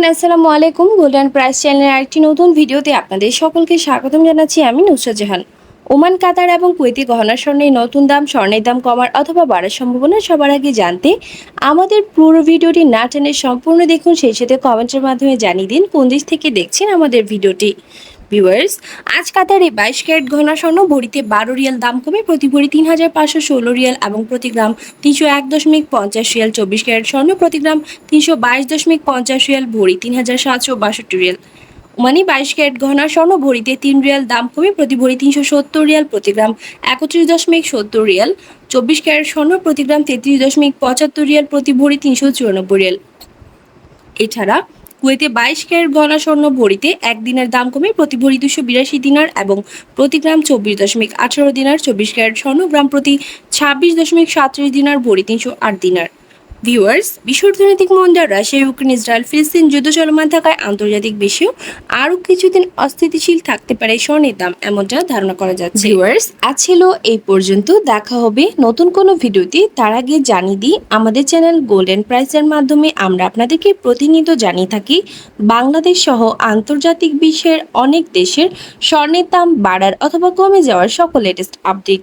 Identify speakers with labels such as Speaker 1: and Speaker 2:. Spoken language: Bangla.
Speaker 1: এভরিওয়ান আসসালামু আলাইকুম। গোল্ডেন প্রাইস চ্যানেলের আরেকটি নতুন ভিডিওতে আপনাদের সকলকে স্বাগতম জানাচ্ছি আমি নুসরা জাহান। ওমান, কাতার এবং কুয়েতি গহনা স্বর্ণের নতুন দাম, স্বর্ণের দাম কমার অথবা বাড়ার সম্ভাবনা সবার আগে জানতে আমাদের পুরো ভিডিওটি না টেনে সম্পূর্ণ দেখুন। সেই সাথে কমেন্টের মাধ্যমে জানিয়ে দিন কোন দেশ থেকে দেখছেন আমাদের ভিডিওটি। ভিউয়ার্স আজ কাতারে বাইশ ক্যারেট ঘনা স্বর্ণ, ভরিতে বারো রিয়াল দাম কমে, প্রতি ভরি তিন হাজার পাঁচশো ষোলো রিয়াল এবং প্রতি গ্রাম তিনশো এক দশমিক পঞ্চাশ রিয়াল চব্বিশ ক্যারেট স্বর্ণ, প্রতি গ্রাম তিনশো বাইশ দশমিক পঞ্চাশ রিয়াল, ভরি তিন হাজার সাতশো বাষট্টি রিয়াল। মানে বাইশ ক্যারেট গহনা স্বর্ণ, ভরিতে তিন রিয়াল দাম কমে, প্রতি ভরি তিনশো সত্তর রিয়াল, প্রতি গ্রাম একত্রিশ দশমিক সত্তর রিয়াল। চব্বিশ ক্যারেট স্বর্ণ, প্রতি গ্রাম তেত্রিশ দশমিক পঁচাত্তর রিয়াল, প্রতি ভরি তিনশো চুরানব্বই রিয়াল। এছাড়া কুয়েতে বাইশ ক্যারেট গলা স্বর্ণ ভরিতে এক দিনের দাম কমে প্রতি ভরি দুশো বিরাশি দিনার এবং প্রতি গ্রাম চব্বিশ দশমিক আঠারো দিনার চব্বিশ ক্যারেট স্বর্ণ গ্রাম প্রতি ছাব্বিশ দশমিক সাতত্রিশ দিনার ভরি তিনশো আট দিনার। ভিউয়ার্স বিশ্ব অর্থনৈতিক মন্দা রাশিয়া ইউক্রেন, ইসরায়েল, ফিলিস্তিন যুদ্ধ চলমান থাকায় আন্তর্জাতিক বিশ্বেও আরও কিছুদিন অস্থিতিশীল থাকতে পারে স্বর্ণের দাম, এমনটা ধারণা করা যাচ্ছে। ভিউয়ার্স আজ ছিল এই পর্যন্ত। দেখা হবে নতুন কোনো ভিডিওতে। তার আগে জানিয়ে দিই, আমাদের চ্যানেল গোল্ডেন প্রাইসের মাধ্যমে আমরা আপনাদেরকে প্রতিনিয়ত জানিয়ে থাকি, বাংলাদেশ সহ আন্তর্জাতিক বিশ্বের অনেক দেশের স্বর্ণের দাম বাড়ার অথবা কমে যাওয়ার সকল লেটেস্ট আপডেট